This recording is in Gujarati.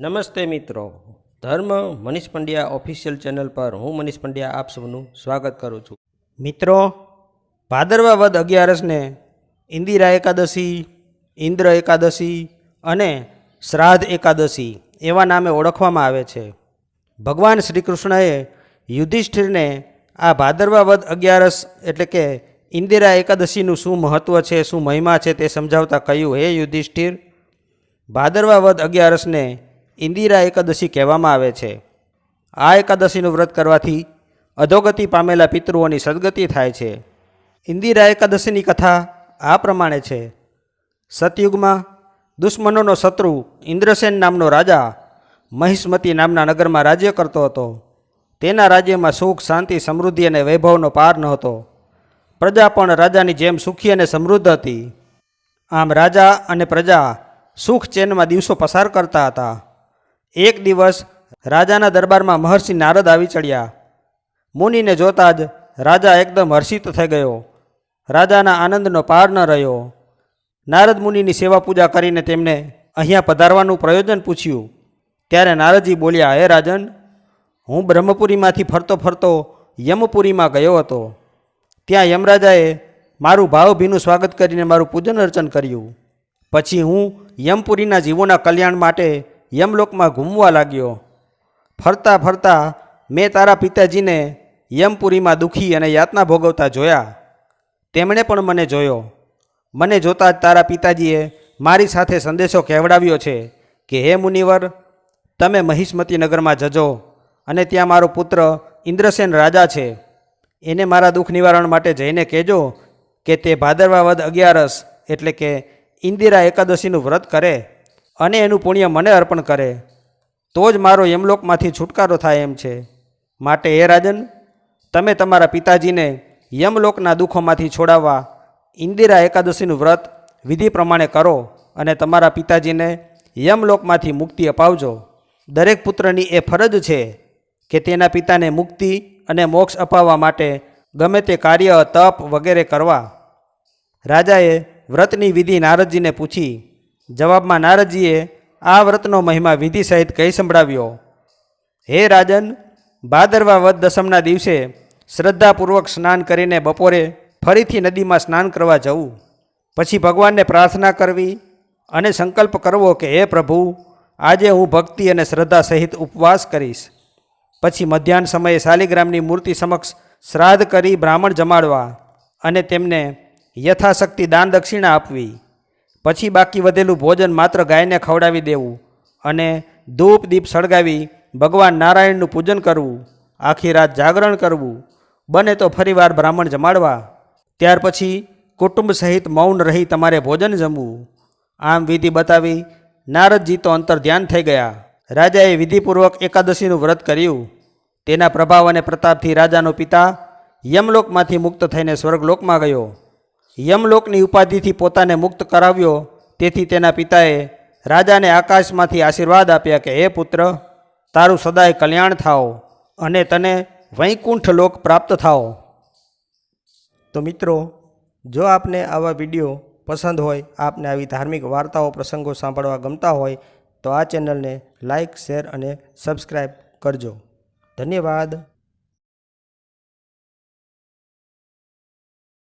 નમસ્તે મિત્રો. ધર્મ મનીષ પંડ્યા ઓફિશિયલ ચેનલ પર હું મનીષ પંડ્યા આપ સૌનું સ્વાગત કરું છું. મિત્રો, ભાદરવા વદ અગિયારસને ઇન્દિરા એકાદશી, ઇન્દ્ર એકાદશી અને શ્રાદ્ધ એકાદશી એવા નામે ઓળખવામાં આવે છે. ભગવાન શ્રી કૃષ્ણએ યુધિષ્ઠિરને આ ભાદરવા વદ અગિયારસ એટલે કે ઇન્દિરા એકાદશીનું શું મહત્ત્વ છે, શું મહિમા છે તે સમજાવતા કહ્યું, હે યુધિષ્ઠિર, ભાદરવા વદ અગિયારસને ઇન્દિરા એકાદશી કહેવામાં આવે છે. આ એકાદશીનું વ્રત કરવાથી અધોગતિ પામેલા પિતૃઓની સદગતિ થાય છે. ઇન્દિરા એકાદશીની કથા આ પ્રમાણે છે. સતયુગમાં દુશ્મનોનો શત્રુ ઇન્દ્રસેન નામનો રાજા મહિષ્મતી નામના નગરમાં રાજ્ય કરતો હતો. તેના રાજ્યમાં સુખ, શાંતિ, સમૃદ્ધિ અને વૈભવનો પાર નહોતો પ્રજા પણ રાજાની જેમ સુખી અને સમૃદ્ધ હતી. આમ રાજા અને પ્રજા સુખ ચેનમાં દિવસો પસાર કરતા હતા. એક દિવસ રાજાના દરબારમાં મહર્ષિ નારદ આવી ચડ્યા. મુનિને જોતા જ રાજા એકદમ હર્ષિત થઈ ગયો. રાજાના આનંદનો પાર ન રહ્યો. નારદ મુનિની સેવા પૂજા કરીને તેમને અહીંયા પધારવાનું પ્રયોજન પૂછ્યું. ત્યારે નારદજી બોલ્યા, હે રાજન, હું બ્રહ્મપુરીમાંથી ફરતો ફરતો યમપુરીમાં ગયો હતો. ત્યાં યમરાજાએ મારું ભાવભીનું સ્વાગત કરીને મારું પૂજન અર્ચન કર્યું. પછી હું યમપુરીના જીવોના કલ્યાણ માટે યમલોકમાં ઘૂમવા લાગ્યો. ફરતા ફરતા મેં તારા પિતાજીને યમપુરીમાં દુઃખી અને યાતના ભોગવતા જોયા. તેમણે પણ મને જોયો. મને જોતાં જ તારા પિતાજીએ મારી સાથે સંદેશો કહેવડાવ્યો છે કે, હે મુનિવર, તમે મહિષ્મતી નગરમાં જજો અને ત્યાં મારો પુત્ર ઇન્દ્રસેન રાજા છે. એને મારા દુઃખ નિવારણ માટે જઈને કહેજો કે તે ભાદરવા વદ અગિયારસ એટલે કે ઇન્દિરા એકાદશીનું વ્રત કરે. અને એનું પુણ્ય મને અર્પણ કરે, તો જ મારો યમલોકમાંથી છુટકારો થાય એમ છે. માટે હે રાજન, તમે તમારા પિતાજીને યમલોકના દુઃખોમાંથી છોડાવવા ઇન્દિરા એકાદશીનું વ્રત વિધિ પ્રમાણે કરો અને તમારા પિતાજીને યમલોકમાંથી મુક્તિ અપાવજો. દરેક પુત્રની એ ફરજ છે કે તેના પિતાને મુક્તિ અને મોક્ષ અપાવવા માટે ગમે તે કાર્ય, તપ વગેરે કરવા. રાજાએ વ્રતની વિધિ નારદજીને પૂછી જવાબમાં નારદજીએ આ વ્રતનો મહિમા વિધિ સહિત કહી સંભળાવ્યો, હે રાજન, ભાદરવા વદ દસમના દિવસે શ્રદ્ધાપૂર્વક સ્નાન કરીને બપોરે ફરીથી નદીમાં સ્નાન કરવા જવું. પછી ભગવાનને પ્રાર્થના કરવી અને સંકલ્પ કરવો કે, હે પ્રભુ, આજે હું ભક્તિ અને શ્રદ્ધા સહિત ઉપવાસ કરીશ. પછી મધ્યાહન સમયે શાલિગ્રામની મૂર્તિ સમક્ષ શ્રાદ્ધ કરી બ્રાહ્મણ જમાડવા અને તેમને યથાશક્તિ દાન દક્ષિણા આપવી. પછી બાકી વધેલું ભોજન માત્ર ગાયને ખવડાવી દેવું અને ધૂપ દીપ સળગાવી ભગવાન નારાયણનું પૂજન કરવું, આખી રાત જાગરણ કરવું, બને તો ફરીવાર બ્રાહ્મણ જમાડવા. ત્યાર પછી કુટુંબ સહિત મૌન રહી તમારે ભોજન જમવું. આમ વિધિ બતાવી નારદજી તો અંતર ધ્યાન થઈ ગયા. રાજાએ વિધિપૂર્વક એકાદશીનું વ્રત કર્યું. તેના પ્રભાવ અને પ્રતાપથી રાજાનો પિતા યમલોકમાંથી મુક્ત થઈને સ્વર્ગલોકમાં ગયો. યમલોકની ઉપાધિથી પોતાને મુક્ત કરાવ્યો, તેથી તેના પિતાએ રાજાને આકાશમાંથી આશીર્વાદ આપ્યા કે, હે પુત્ર, તારું સદાય કલ્યાણ થાઓ અને તને વૈકુંઠ લોક પ્રાપ્ત થાઓ. તો મિત્રો, જો આપને આવા વીડિયો પસંદ હોય, આપને આવી ધાર્મિક વાર્તાઓ, પ્રસંગો સાંભળવા ગમતા હોય, તો આ ચેનલને લાઇક શેર અને સબસ્ક્રાઈબ કરજો. ધન્યવાદ.